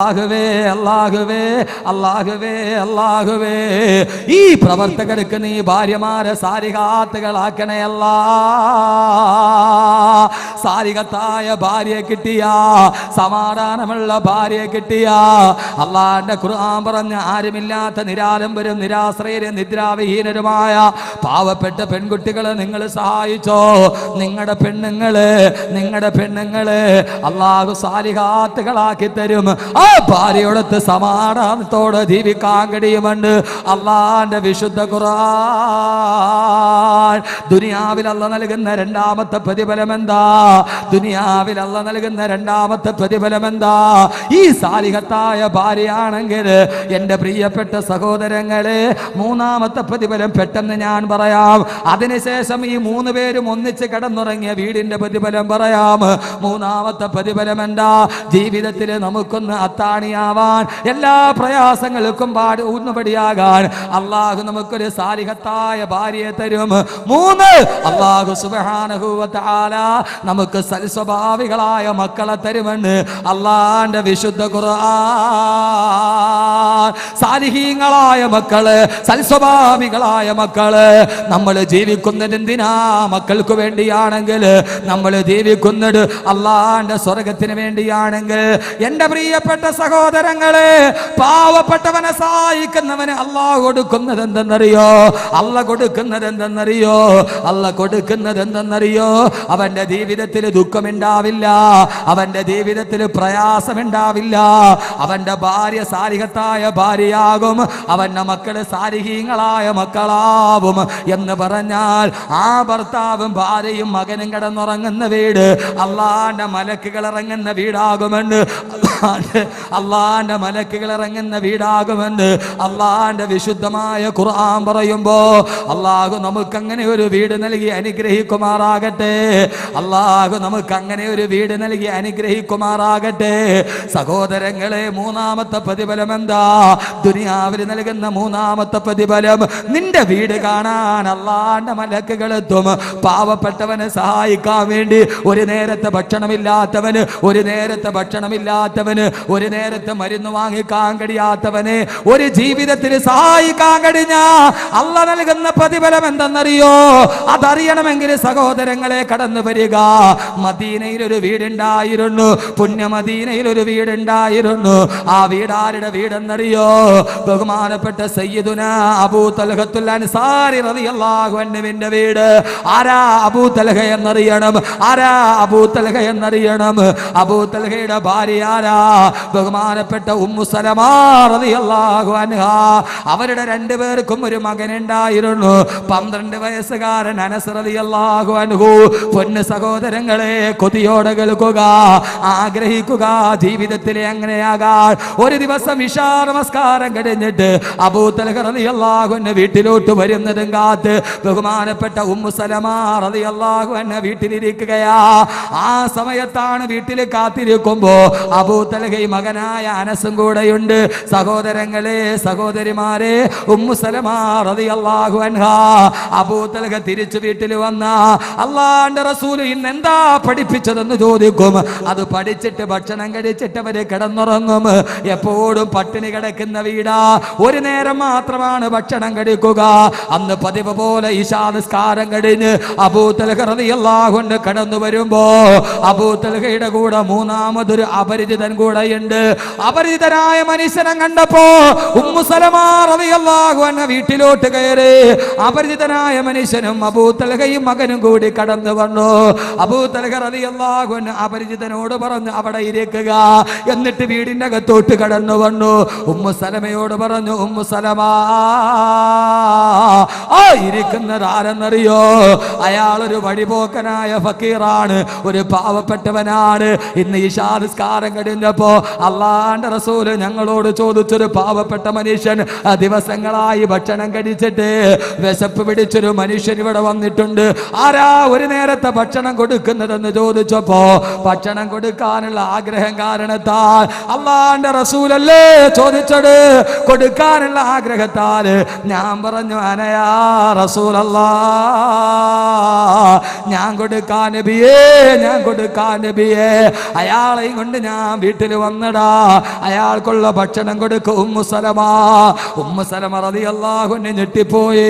അല്ലാഹുവേ അല്ലാഹുവേ അല്ലാഹുവേ അല്ലാഹുവേ ഈ പ്രവർത്തകർക്ക് നീ ഭാര്യമാരെ സാരികാത്തുകളാക്കണയല്ല സാരികത്തായ ഭാര്യയെ കിട്ടിയ സമാധാനമുള്ള ഭാര്യയെ കിട്ടിയ. അള്ളാന്റെ ഖുർആൻ പറഞ്ഞ ആരുമില്ലാത്ത നിരാലംബരും നിരാശ്രയരും നിദ്രാവിഹീനരുമായ പാവപ്പെട്ട പെൺകുട്ടികളെ നിങ്ങൾ സഹായിച്ചോ? നിങ്ങളുടെ പെണ്ണുങ്ങൾ നിങ്ങളുടെ പെണ്ണുങ്ങൾ അള്ളാഹു സാലിഹാത്തുകളാക്കി തരും. ആ ഭാര്യയോടത്ത് സമാധാനത്തോടെ ജീവിക്കാൻ കഴിയുമുണ്ട് അള്ളാന്റെ വിശുദ്ധ ഖുർആൻ. ദുനിയാവിൽ അല്ല നൽകുന്ന രണ്ടാമത്തെ പ്രതിഫലം എന്താ? ദുനിയാവിൽ അല്ല നൽകുന്ന രണ്ടാമത്തെ പ്രതിഫലം എന്താ? ഈ സാലിഹത്തായ ഭാര്യയാണെങ്കിൽ എന്റെ പ്രിയപ്പെട്ട സഹോദരങ്ങളെ മൂന്നാമത്തെ പ്രതിഫലം പെട്ടെന്ന് ഞാൻ പറയാം. അതിനുശേഷം ഈ മൂന്ന് പേരും ഒന്നിച്ച് കിടന്നുറങ്ങിയ വീടിന്റെ പ്രതിഫലം പറയാം. മൂന്നാമത്തെ പ്രതിഫലം എന്താ? ജീവിതത്തിൽ നമുക്കൊന്ന് അത്താണിയാവാൻ എല്ലാ പ്രയാസങ്ങൾക്കും പാട് ഊന്നുപടിയാകാൻ. അള്ളാഹു നമുക്കൊരു സാലിഹത്തായ ഭാര്യയെ തരും. മൂന്ന്. അള്ളാഹു സുബാനഹുവല നമുക്ക് സൽസ്വഭാവികളായ മക്കളെ തരുമെന്ന് അള്ളാന്റെ വിശുദ്ധ ഖുർആൻ. സാലിഹീങ്ങളായ മക്കൾ സൽസ്വഭാവികളായ മക്കൾ നമ്മൾ ജീവിക്കുന്നത് എന്തിനാ മക്കൾക്ക് വേണ്ടിയാണെങ്കിൽ? നമ്മൾ ജീവിക്കുന്നത് അള്ളാന്റെ സ്വർഗത്തിന് വേണ്ടിയാണെങ്കിൽ. എന്റെ പ്രിയപ്പെട്ട സഹോദരങ്ങളെ പാവപ്പെട്ടവനെ സഹായിക്കുന്നവന് അള്ളാഹ് കൊടുക്കുന്നത് എന്തെന്നറിയോ അല്ല കൊടുക്കുന്നത് എന്തെന്നറിയോ അല്ല കൊടുക്കുന്നത് എന്തെന്നറിയോ അവന്റെ ജീവിതത്തിൽ ദുഃഖമുണ്ടാവില്ല. അവന്റെ ജീവിതത്തിൽ പ്രയാസമുണ്ടാവില്ല. അവന്റെ ഭാര്യ സാരികത്തായ ഭാര്യയാകും. അവന്റെ മക്കൾ സാരിഹീങ്ങളായ മക്കളാവും എന്ന് പറഞ്ഞാൽ ആ ഭർത്താവും ഭാര്യയും മകനും കിടന്നുറങ്ങുന്ന വീട് അള്ളാന്റെ മലക്കുകൾ ഇറങ്ങുന്ന വീടാകുമെന്ന് അള്ളാന്റെ മലക്കുകൾ ഇറങ്ങുന്ന വീടാകുമെന്ന് അള്ളാന്റെ വിശുദ്ധമായ ഖുർആൻ പറയുമ്പോ അള്ളാഹു നമുക്ക് അങ്ങനെ ഒരു വീട് നൽകി അനുഗ്രഹിക്കുമാറാകട്ടെ. അള്ളാഹു നമുക്ക് അങ്ങനെ ഒരു വീട് നൽകി അനുഗ്രഹിക്കുമാറാകട്ടെ. സഹോദരങ്ങളെ മൂന്നാമത്തെ പ്രതിഫലം എന്താ? ദുനിയാവിൽ നൽകുന്ന മൂന്നാമത്തെ പ്രതിഫലം നിന്റെ വീട് കാണാൻ അള്ളാന്റെ മലക്കുകൾ എത്തും. പാവപ്പെട്ടവനെ സഹായിക്കാൻ വേണ്ടി ഒരു നേരത്തെ ഭക്ഷണമില്ലാത്തവന് ഒരു നേരത്തെ ഭക്ഷണമില്ലാത്തവന് ഒരു നേരത്തെ മരുന്ന് വാങ്ങിക്കാൻ കഴിയാത്തവന് ഒരു ജീവിതത്തിൽ സഹായിക്കാൻ കഴിഞ്ഞ അല്ല നൽകുന്ന പ്രതിഫലം എന്തെന്നറിയോ? അതറിയണമെങ്കിൽ സഹോദരങ്ങളെ കടന്നു വരിക. മദീനയിൽ ഒരു വീടുണ്ടായിരുന്നു. പുണ്യമദീനയിൽ ഒരു വീടുണ്ടായിരുന്നു. ആ വീടാരുടെ വീടെന്നറിയോ? ബഹുമാനപ്പെട്ട സയ്യിദുന അബൂ തൽഹത്തുൽ അൻസാരി റളിയല്ലാഹു അൻഹുവിന്റെ വീട്. ആരാ അബൂ തൽഹ എന്നറിയണം? ആരാ അബൂ തൽഹ എന്നറിയണം? അബൂ തൽഹയുടെ ഭാര്യ ആരാ? ബഹുമാനപ്പെട്ട ഉമ്മു സലമാ റളിയല്ലാഹു അൻഹ. അവരുടെ രണ്ടുപേർക്കും ഒരു മകനുണ്ടായിരുന്നു. പന്ത്രണ്ട് പന്ത്രണ്ട് വയസ്സുകാരൻ അനസ് റളിയല്ലാഹു അൻഹു. പൊന്നു സഹോദരങ്ങളെ കൊതിയോടെ കേൾക്കുക ആഗ്രഹിക്കുക ജീവിതത്തിലെ എങ്ങനെയാകാൻ ഒരു ദിവസം ഇഷാ നമസ്കാരം കഴിഞ്ഞിട്ട് അബൂ തൽഹ റളിയല്ലാഹു അൻഹു വീട്ടിലോട്ട് വരുന്നതും കാത്ത് ബഹുമാനപ്പെട്ട ഉമ്മു എന്നെ വീട്ടിലിരിക്കുകയാ. ആ സമയത്താണ് വീട്ടിൽ കാത്തിരിക്കുമ്പോ അബൂ തലഹയും മകനായ അനസും കൂടെയുണ്ട്. സഹോദരങ്ങളെ സഹോദരിമാരെ ഉമ്മു സലമാ റളിയല്ലാഹു അൻഹ. അബൂ തലഹ തിരിച്ചു വീട്ടിൽ വന്ന അള്ളാന്റെ റസൂൽ ഇന്ന് എന്താ പഠിപ്പിച്ചതെന്ന് ചോദിക്കും. അത് പഠിച്ചിട്ട് ഭക്ഷണം കഴിച്ചിട്ട് അവർ കിടന്നുറങ്ങും. എപ്പോഴും പട്ടിണി കിടക്കുന്ന വീടാ. ഒരു നേരം മാത്രമാണ് ഭക്ഷണം കഴിക്കുക. അന്ന് പതിവ് പോലെ ഈശാ നിസ്കാരം കഴിഞ്ഞ് അബൂത്തലഹറിയല്ലാകൊണ്ട് കടന്നു വരുമ്പോ അബൂത്തലഹയുടെ കൂടെ മൂന്നാമതൊരു അപരിചിതൻ കൂടെ ഉണ്ട് അപരിചിതനായ മനുഷ്യനെ കണ്ടപ്പോ ഉമ്മുസലമാറിയല്ലാഹു എന്ന വീട്ടിലോട്ട് കയറി. അപരിചിതനായ മനുഷ്യനും അബൂത്തലഹയും മകനും കൂടി കടന്നു വന്നു. അബൂത്തലഹ അൻഹു അപരിചിതനോട് പറഞ്ഞു അവിടെ ഇരിക്കുക. എന്നിട്ട് വീടിന്റെ അകത്തോട്ട് കടന്നു വന്നു. ഉമ്മു സലമയോട് പറഞ്ഞു ഉമ്മു സലമ ആ ഇരിക്കുന്നത് ആരെന്നറിയോ? അയാൾ ഒരു വഴിപോക്കനായ ഫക്കീറാണ് ഒരു പാവപ്പെട്ടവനാണ്. ഇന്ന് ഈ ഷാദിസ്കാരം കഴിഞ്ഞപ്പോ അള്ളാന്റെ റസൂൽ ഞങ്ങളോട് ചോദിച്ചൊരു പാവപ്പെട്ട മനുഷ്യൻ ദിവസങ്ങളായി ഭക്ഷണം കഴിച്ചിട്ട് വിശപ്പ് പിടിച്ചൊരു മനുഷ്യൻ ഇവിടെ വന്നിട്ടുണ്ട്. ആരാ ഒരു നേരത്തെ ഭക്ഷണം കൊടുക്കുന്നതെന്ന് ചോദിച്ചപ്പോ ഭക്ഷണം കൊടുക്കാനുള്ള ആഗ്രഹം കാരണത്താൽ അള്ളാന്റെ റസൂലല്ലേ ചോദിച്ചത്? കൊടുക്കാനുള്ള ആഗ്രഹത്താൽ ഞാൻ പറഞ്ഞു അനയാ റസൂലല്ല ഞാൻ കൊടുക്കാൻ നബിയേ ഞാൻ കൊടുക്കാൻ നബിയേ. അയാളെയും കൊണ്ട് ഞാൻ വീട്ടിൽ വന്നടാ. അയാൾക്കുള്ള ഭക്ഷണം കൊടുക്കും ഉമ്മു സലമ. ഉമ്മു സലമ റളിയല്ലാഹുവിനെ ഞെട്ടിപ്പോയി.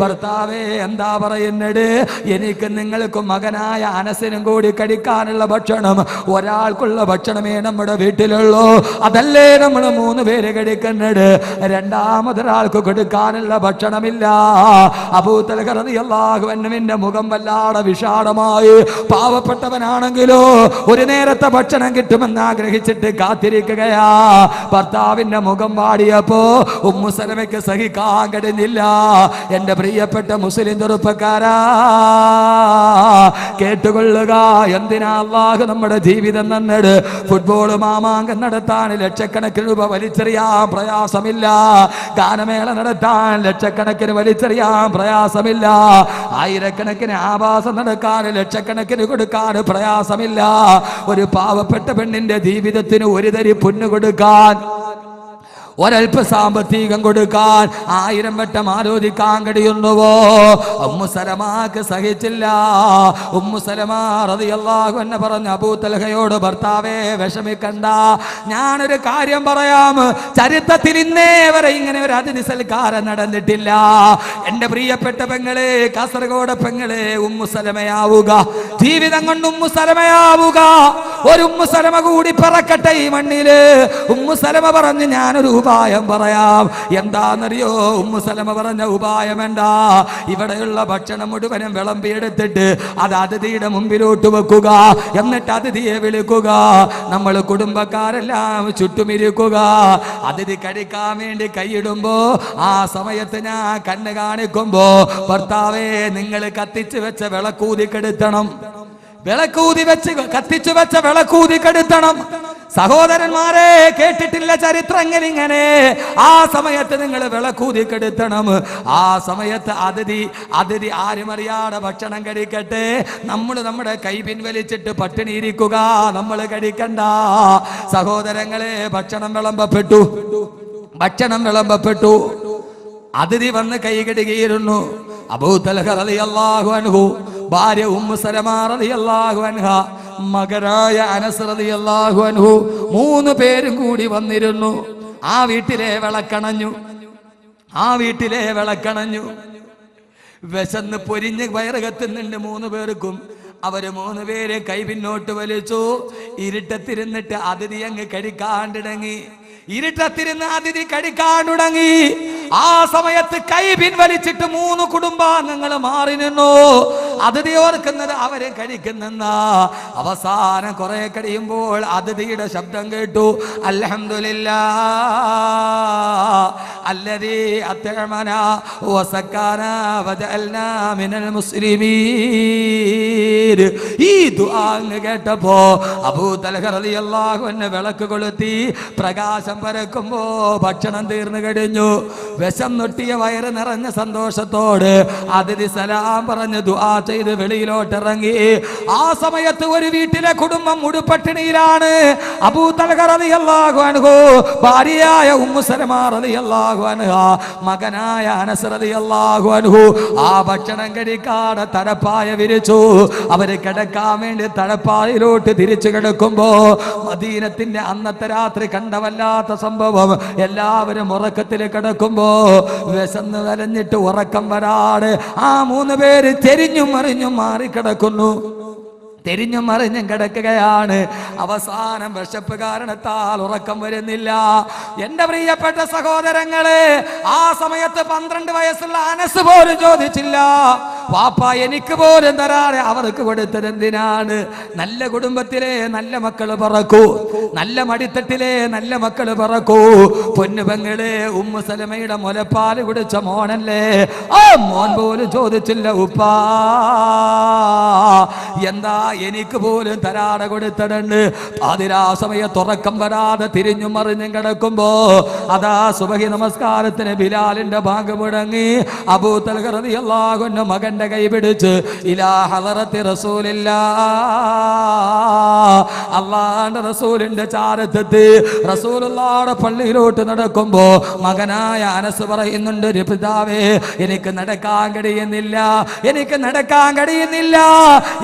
ഭർത്താവേ എന്താ പറയുന്നത്? എനിക്ക് നിങ്ങൾക്ക് മകനായ അനസിനും കൂടി കഴിക്കാനുള്ള ഭക്ഷണം ഒരാൾക്കുള്ള ഭക്ഷണമേ നമ്മുടെ വീട്ടിലുള്ളൂ. അതല്ലേ നമ്മൾ മൂന്ന് പേര് കഴിക്കുന്നത്? രണ്ടാമതൊരാൾക്ക് കൊടുക്കാനുള്ള ഭക്ഷണമില്ല. അബൂത്തൽ റളിയല്ലാഹുവിന്റെ മുഖം വല്ലാതെ വിഷാദമായി. പാവപ്പെട്ടവനാണെങ്കിലോ ഒരു നേരത്തെ ഭക്ഷണം കിട്ടുമെന്ന് ആഗ്രഹിച്ചിട്ട് കാത്തിരിക്കുകയാ. ഭർത്താവിന്റെ മുഖം പാടിയപ്പോ ഉമ്മുസലമയ്ക്ക് സഹിക്കാൻ കഴിഞ്ഞില്ല. എന്റെ പ്രിയപ്പെട്ട മുസ്ലിം ചെറുപ്പക്കാരാ. കേട്ടുകൊള്ളുക. എന്തിനാ അള്ളാഹു നമ്മുടെ ജീവിതം നന്നെടു ഫുട്ബോൾ മാമാങ്കം നടത്താൻ ലക്ഷക്കണക്കിന് രൂപ വലിച്ചെറിയാൻ പ്രയാസമില്ല. ഗാനമേള നടത്താൻ ലക്ഷക്കണക്കിന് വലിച്ചെറിയാൻ പ്രയാസമില്ല. ആയിരക്കണക്കിന് ആവാസം നടക്കാൻ ലക്ഷക്കണക്കിന് കൊടുക്കാൻ പ്രയാസമില്ല. ഒരു പാവപ്പെട്ട പെണ്ണിന്റെ ജീവിതത്തിന് ഒരു തരി പൊന്നു കൊടുക്കാൻ ഒരൽപ്പ സാമ്പത്തികം കൊടുക്കാൻ ആയിരം വട്ടം ആലോചിക്കാൻ കഴിയുന്നുവോ? ഉമ്മുസലമാക്ക് സഹിച്ചില്ല. ഉമ്മുസലമാ അൻഹ പറഞ്ഞ അബൂത്തലഹയോട് ഭർത്താവേ വിഷമിക്കണ്ട. ഞാനൊരു കാര്യം പറയാം. ചരിത്രത്തിൽ ഇന്നേ വരെ ഇങ്ങനെ ഒരു അതിഥി സൽക്കാരം നടന്നിട്ടില്ല. എന്റെ പ്രിയപ്പെട്ട പെങ്ങളെ കാസർഗോഡ് പെങ്ങളെ ഉമ്മുസലമയാവുക ജീവിതം കൊണ്ട് ഉമ്മുസലമയാവുക ഒരു ഉമ്മുസലമ കൂടി പറക്കട്ടെ ഈ മണ്ണിൽ. ഉമ്മുസലമ പറഞ്ഞ് ഞാനൊരു ഉപായം പറയാം. എന്താണെന്നറിയോ? ഉമ്മുസലമ പറഞ്ഞ ഉപായം എന്താ? ഇവിടെയുള്ള ഭക്ഷണം മുഴുവനും വിളമ്പിയെടുത്തിട്ട് അത് അതിഥിയുടെ മുമ്പിലോട്ട് വെക്കുക. എന്നിട്ട് അതിഥിയെ വിളിക്കുക. നമ്മൾ കുടുംബക്കാരെല്ലാം ചുറ്റുമിരിക്കുക. അതിഥി കഴിക്കാൻ വേണ്ടി കൈയിടുമ്പോ ആ സമയത്ത് ഞാൻ കണ്ണ് കാണിക്കുമ്പോ ഭർത്താവേ നിങ്ങൾ കത്തിച്ചു വെച്ച വിളക്കൂതി കെടുത്തണം. വിളക്കൂതി വെച്ച് കത്തിച്ചു വെച്ച വിളക്കൂതി കെടുത്തണം. സഹോദരന്മാരെ കേട്ടിട്ടില്ല ചരിത്രങ്ങൾ ഇങ്ങനെ ആ സമയത്ത് നിങ്ങൾ വിളക്കൂതി കെടുത്തണം. ആ സമയത്ത് അതിഥി അതിഥി ആരും അറിയാതെ ഭക്ഷണം കഴിക്കട്ടെ. നമ്മൾ നമ്മുടെ കൈ പിൻവലിച്ചിട്ട് പട്ടിണി ഇരിക്കുക. നമ്മൾ കഴിക്കണ്ട. സഹോദരങ്ങളെ ഭക്ഷണം വിളമ്പപ്പെട്ടു. ഭക്ഷണം വിളമ്പപ്പെട്ടു. അതിഥി വന്ന് കൈകടുകയിരുന്നു അബൂതലഹ റളിയല്ലാഹു അൻഹു ഭാര്യ ഉമ്മു അൻഹ മകരായ അനസ്രതി അള്ളാഹു അൻഹു മൂന്ന് പേരും കൂടി വന്നിരുന്നു. ആ വീട്ടിലെ വിളക്കണഞ്ഞു. ആ വീട്ടിലെ വിളക്കണഞ്ഞു. വിശന്ന് പൊരിഞ്ഞ് വയറുകത്തുന്നുണ്ട് മൂന്ന് പേർക്കും അവർ മൂന്ന് പേര് കൈ പിന്നോട്ട് വലിച്ചു. ഇരുട്ടത്തിരുന്നിട്ട് അതിഥി അങ്ങ് കഴിക്കാണ്ടിടങ്ങി ഇരുട്ടത്തിരുന്ന് അതിഥി കഴിക്കാൻ തുടങ്ങി ആ സമയത്ത് കൈ പിൻവലിച്ചിട്ട് മൂന്ന് കുടുംബാംഗങ്ങൾ മാറി നിന്നു. അതിഥി ഓർക്കുന്നത് അവരെ കഴിക്കുന്നെന്ന. അവസാനം കുറെ കഴിയുമ്പോൾ അതിഥിയുടെ ശബ്ദം കേട്ടു. അൽഹംദുലില്ലാ. അല്ലതി അത്തമന വസക്കാന മിനൽ മുസ്ലിമീൻ. ഈ ദുആ അങ്ങ് കേട്ടപ്പോ അബൂതലഹറിയല്ലാഹു എന്നെ വിളക്ക് കൊളുത്തി പ്രകാശം പരക്കുമ്പോ ഭക്ഷണം തീർന്നു കഴിഞ്ഞു. വിഷം നൊട്ടിയ വയറ് നിറഞ്ഞ സന്തോഷത്തോട് അതിഥി സലാം പറഞ്ഞു ദുആ ചെയ്ത് വെളിയിലോട്ട് ഇറങ്ങി ആ സമയത്ത് ഒരു വീട്ടിലെ കുടുംബം മുടുപട്ടിണിയിലാണ് അബൂ അൻഹു ഭാര്യയായ ഉമ്മു സലമ റളിയല്ലാഹു അൻഹ മകനായ അനസ് റളിയല്ലാഹു അൻഹു. ആ ഭക്ഷണം കഴിക്കാതെ തടപ്പായ വിരിച്ചു. അവർ കിടക്കാൻ വേണ്ടി തടപ്പായിലോട്ട് തിരിച്ചു കിടക്കുമ്പോ മദീനത്തിന്റെ അന്നത്തെ രാത്രി കണ്ടവല്ലാത്ത സംഭവം എല്ലാവരും ഉറക്കത്തിൽ കിടക്കുമ്പോ വിശന്ന് വലഞ്ഞിട്ട് ഉറക്കം വരാട് ആ മൂന്ന് പേര് ചെരിഞ്ഞും മറിഞ്ഞും മാറിക്കിടക്കുന്നു. തിരിഞ്ഞും മറിഞ്ഞും കിടക്കുകയാണ്. അവസാനം വിശപ്പ് കാരണത്താൽ ഉറക്കം വരുന്നില്ല. എന്റെ പ്രിയപ്പെട്ട സഹോദരങ്ങളെ ആ സമയത്ത് പന്ത്രണ്ട് വയസ്സുള്ള അനസ് പോലും ചോദിച്ചില്ല. പാപ്പ എനിക്ക് പോലും തരാതെ അവർക്ക് കൊടുത്തത് എന്തിനാണ്? നല്ല കുടുംബത്തിലെ നല്ല മക്കൾ പറക്കൂ. നല്ല മടിത്തട്ടിലെ നല്ല മക്കൾ പറക്കൂ. പൊന്നുപെങ്ങളെ ഉമ്മ സലമയുടെ മുലപ്പാൽ കുടിച്ച മോനല്ലേ? ആ മോൻ പോലും ചോദിച്ചില്ല ഉപ്പാ. എന്താ എനിക്ക് പോലും തരാതെ കൊടുത്തിട്ടുണ്ട് അതിരാ സമയ തുറക്കം വരാതെ തിരിഞ്ഞു മറിഞ്ഞും കിടക്കുമ്പോ അതാ സുബഹി നമസ്കാരത്തിന് ബിലാലിന്റെ ഭാഗം മുടങ്ങി അബൂത്തൽഹറിയാകുന്ന മകൻ മകന്റെ കൈ പിടിച്ച് ഇലാ റസൂലില്ല. അള്ളാന്റെ റസൂലിന്റെ ചാരത്തെത്തി. റസൂലുള്ളാടെ പള്ളിയിലോട്ട് നടക്കുമ്പോ മകനായ അനസ് പറയുന്നുണ്ട് ഒരു പിതാവേ എനിക്ക് നടക്കാൻ കഴിയുന്നില്ല എനിക്ക് നടക്കാൻ കഴിയുന്നില്ല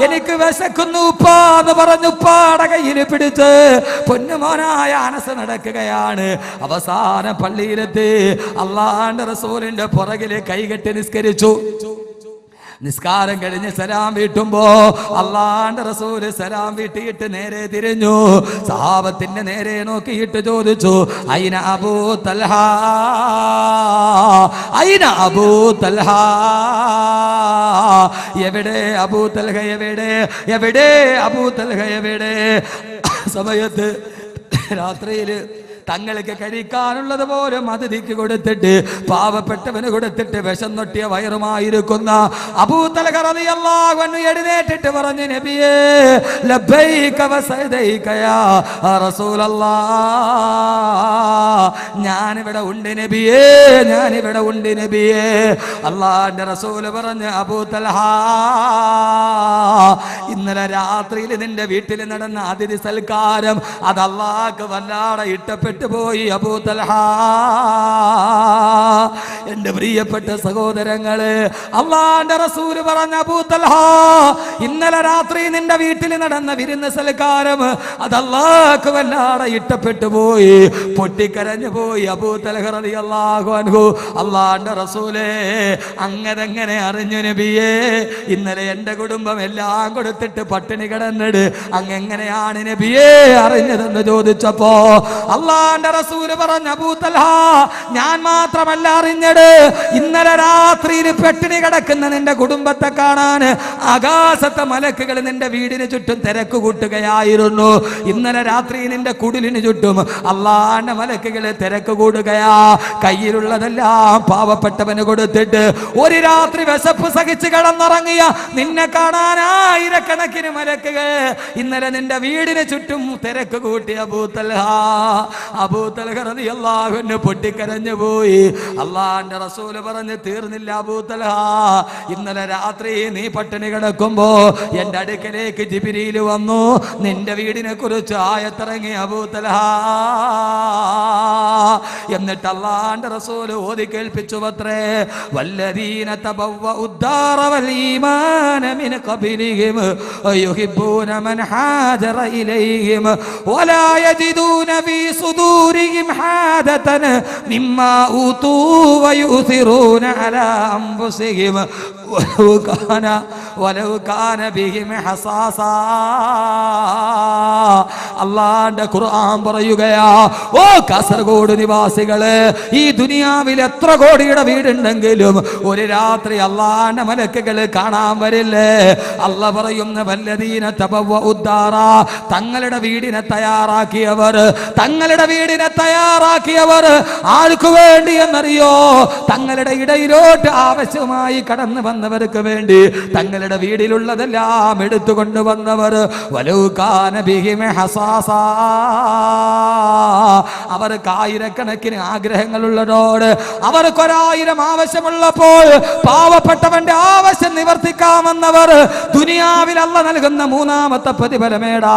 എനിക്ക് വിശക്കുന്നു ഉപ്പാ എന്ന് പറഞ്ഞു ഉപ്പാടെ കയ്യിൽ പിടിച്ച് പൊന്നുമോനായ അനസ് നടക്കുകയാണ്. അവസാന പള്ളിയിലെത്തി. അള്ളാന്റെ റസൂലിന്റെ പുറകിൽ കൈകെട്ടി നിസ്കരിച്ചു. നിസ്കാരം കഴിഞ്ഞ് സലാം വീട്ടുമ്പോ അള്ളാന്റെ റസൂൽ സലാം വീട്ടിയിട്ട് നേരെ തിരിഞ്ഞു. സഹാബത്തിന്റെ നേരെ നോക്കിയിട്ട് ചോദിച്ചു അയിന അബൂ തൽഹ? അയിന അബൂ തൽഹ? എവിടെ അബൂ തൽഹ? എവിടെ? എവിടെ അബൂ തൽഹ? എവിടെ? സമയത്ത് രാത്രിയിൽ തങ്ങൾക്ക് കഴിക്കാനുള്ളത് പോലും അതിഥിക്ക് കൊടുത്തിട്ട് പാവപ്പെട്ടവന് കൊടുത്തിട്ട് വിഷം നൊട്ടിയ വയറുമായിരിക്കുന്ന എഴുന്നേറ്റിട്ട് പറഞ്ഞു നബിയേ ഞാനിവിടെ ഉണ്ട് നബിയേ ഞാനിവിടെ ഉണ്ട് നബിയേ. അള്ളാന്റെ റസൂൽ പറഞ്ഞ് അബൂത്തലഹ ഇന്നലെ രാത്രിയിൽ നിന്റെ വീട്ടിൽ നടന്ന അതിഥി സൽക്കാരം അത് അള്ളാക്ക് വല്ലാതെ ഇഷ്ടപ്പെട്ടു. പോയി അബൂതൽഹ എന്റെ പ്രിയപ്പെട്ട സഹോദരങ്ങൾ അള്ളാന്റെ റസൂൽ പറഞ്ഞ അബൂതൽഹ ഇന്നലെ രാത്രി നിന്റെ വീട്ടിൽ നടന്ന വിരുന്ന് സൽക്കാരം അതല്ലാക്ക് വല്ലാതെ ഇട്ടപ്പെട്ടു പോയി. പൊട്ടിക്കരഞ്ഞു പോയി അബൂതൽഹ അള്ളാഹു അൻഹു. അള്ളാന്റെ റസൂലേ അങ്ങനെങ്ങനെ അറിഞ്ഞു നബിയേ ഇന്നലെ എന്റെ കുടുംബം എല്ലാം കൊടുത്തിട്ട് പട്ടിണി കിടന്നിട് അങ്ങെങ്ങനെയാണ് നബിയേ അറിഞ്ഞതെന്ന് ചോദിച്ചപ്പോ അള്ളാന്റെ റസൂൽ പറഞ്ഞ അബൂതൽഹ ഞാൻ മാത്രമല്ല അറിഞ്ഞത്. ഇന്നലെ രാത്രിയിൽ പെട്ടിണി കിടക്കുന്ന നിന്റെ കുടുംബത്തെ കാണാൻ ആകാശത്തെ മലക്കുകൾ നിന്റെ വീടിന് ചുറ്റും തിരക്ക് കൂട്ടുകയായിരുന്നു. ഇന്നലെ രാത്രി നിന്റെ കുടിലിന് ചുറ്റും അള്ളാന്റെ മലക്കുകൾ തിരക്ക് കൂടുകയാ. കയ്യിലുള്ളതെല്ലാം പാവപ്പെട്ടവന് കൊടുത്തിട്ട് ഒരു രാത്രി വിശപ്പ് സഹിച്ച് കിടന്നുറങ്ങിയ നിന്നെ കാണാൻ ആയിരക്കണക്കിന് മലക്കുകൾ ഇന്നലെ നിന്റെ വീടിന് ചുറ്റും തിരക്ക് കൂട്ടിയ അബൂത്തൽഹ അബൂത്തൽഹ റളിയല്ലാഹുവിന് പൊട്ടിക്കരഞ്ഞു പോയി. അള്ളാന്റെ റസൂൽ പറഞ്ഞ് തീർന്നില്ല അബൂത്തലഹ ഇന്നലെ രാത്രി നീ പട്ടിണി കിടക്കുമ്പോ എന്റെ അടുക്കലേക്ക് ജിബിരിയിൽ വന്നു. നിന്റെ വീടിനെ കുറിച്ച് ആയത്തിറങ്ങി അബൂത്തലഹ എന്നിട്ട് അള്ളാന്റെ റസൂൽ ഓതി കേൾപ്പിച്ചു പത്രേ വല്ലദീന തബവ്വ ഉദ്ദാറ വൽ ഈമാന മിൻ ഖബലിഹിം യുഹിബ്ബൂന മൻ ഹാജറ ഇലൈഹിം വലാ യജിദൂന ഫീ സുദൂരിഹിം حادة مما أوتوا വയുസിറൂന على അൻഫുസിഹിം ولو كان ولو كان بهم حصاصا അള്ളാന്റെ ഖുർആൻ പറയുകയാ ഓ കാസർഗോഡ് നിവാസികള് ഈ ദുനിയാവിൽ എത്ര കോടിയുടെ വീടുണ്ടെങ്കിലും ഒരു രാത്രി അള്ളാന്റെ മലക്കുകള് കാണാൻ വരില്ലേ അല്ല പറയുന്ന വല്ലതീന തപവ ഉദ്ദാറ തങ്ങളുടെ വീടിനെ തയ്യാറാക്കിയവർ തങ്ങളുടെ വീടിനെ തയ്യാറാക്കിയവർ ആർക്കു വേണ്ടി എന്നറിയോ തങ്ങളുടെ ഇടയിലോട്ട് ആവശ്യമായി കടന്നു വന്നവർക്ക് വേണ്ടി തങ്ങളുടെ വീടിലുള്ളതെല്ലാം എടുത്തു കൊണ്ടുവന്നവർ അവർക്ക് ആയിരക്കണക്കിന് ആഗ്രഹങ്ങളുള്ളതോട് അവർക്കൊരായിരം ആവശ്യമുള്ളപ്പോൾ പാവപ്പെട്ടവന്റെ ആവശ്യം നിവർത്തിക്കാമെന്നവർ ദുനിയാവിൽ അല്ല നൽകുന്ന മൂന്നാമത്തെ പ്രതിഫലമേടാ.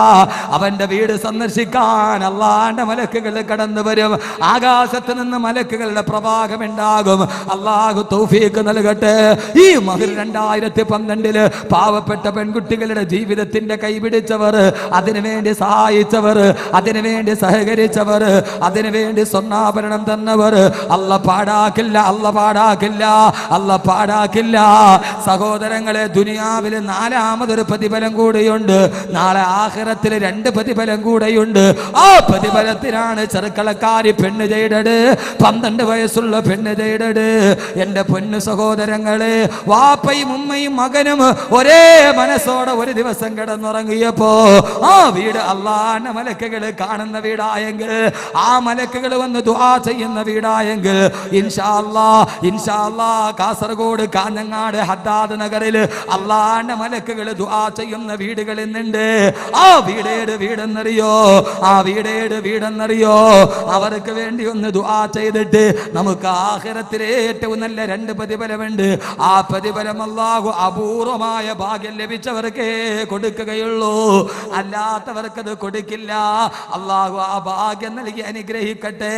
അവന്റെ വീട് സന്ദർശിക്കാൻ അള്ളാന്റെ മലക്കുകൾ കടന്നു വരും. ആകാശത്ത് നിന്ന് മലക്കുകളുടെ പ്രവാഹം ഉണ്ടാകും അള്ളാഹു തൗഫീക്ക് നൽകട്ടെ. ഈ മഹിർ രണ്ടായിരത്തി പന്ത്രണ്ടിൽ പാവപ്പെട്ട പെൺകുട്ടികളുടെ ജീവിതത്തിന്റെ കൈപിടിച്ചവർ അതിനുവേണ്ടി സഹായിച്ചവർ അതിനുവേണ്ടി സഹകരിച്ചവർ അതിനുവേണ്ടി സ്വർണാഭരണം തന്നവർ. അല്ല പാടാക്കില്ല അല്ല പാടാക്കില്ല അല്ല പാടാക്കില്ല. സഹോദരങ്ങളെ ദുനിയാവിൽ നാലാമതൊരു പ്രതിഫലം കൂടിയുണ്ട്. നാളെ ആഖിറത്തിൽ രണ്ട് പ്രതിഫലം കൂടെയുണ്ട്. ആ പ്രതിഫലത്തിനാണ് ചെറുക്കളക്കാരി പെണ്ണ് ചെയ്തത്. പന്ത്രണ്ട് വയസ്സുള്ള പെണ്ണ് ചെയ്തത്. എന്റെ പൊന്നു സഹോദരങ്ങളെ വാപ്പയും ഉമ്മയും മകനും ഒരേ മനസ്സോടെ ഒരു ദിവസം കിടന്നുറങ്ങിയപ്പോ ആ വീട് അള്ളാന്റെ മലക്കുകൾ കാണുന്ന വീടായെങ്കിൽ ആ മലക്കുകൾ വന്ന് ദുആ ചെയ്യുന്ന വീടായെങ്കിൽ ഇൻഷാല്ലാ ഇൻഷാല്ലാ കാസർഗോഡ് കാഞ്ഞങ്ങാട് ഹദ്ദാദ് നഗറിൽ അള്ളാന്റെ മലക്കുകൾ ദുആ ചെയ്യുന്ന വീടുകൾ ഇന്നുണ്ട്. ആ വീടേട് വീടെന്നറിയോ? ആ വീടേട് വീടെന്നറിയോ? അവർക്ക് വേണ്ടി ഒന്ന് ദുആ ചെയ്തിട്ട് നമുക്ക് ആഖിറത്തിലെ ഏറ്റവും നല്ല രണ്ട് പ്രതിഫലമുണ്ട്. ആ പ്രതിഫലം അല്ലാഹു അപൂർവമായ ഭാഗ്യം ലഭിച്ചവർക്കേ കൊടുക്കുകയുള്ളൂ. അല്ലാത്തവർക്കത് കൊടുക്കില്ല. അള്ളാഹു ആ ഭാഗ്യം നൽകി അനുഗ്രഹിക്കട്ടെ.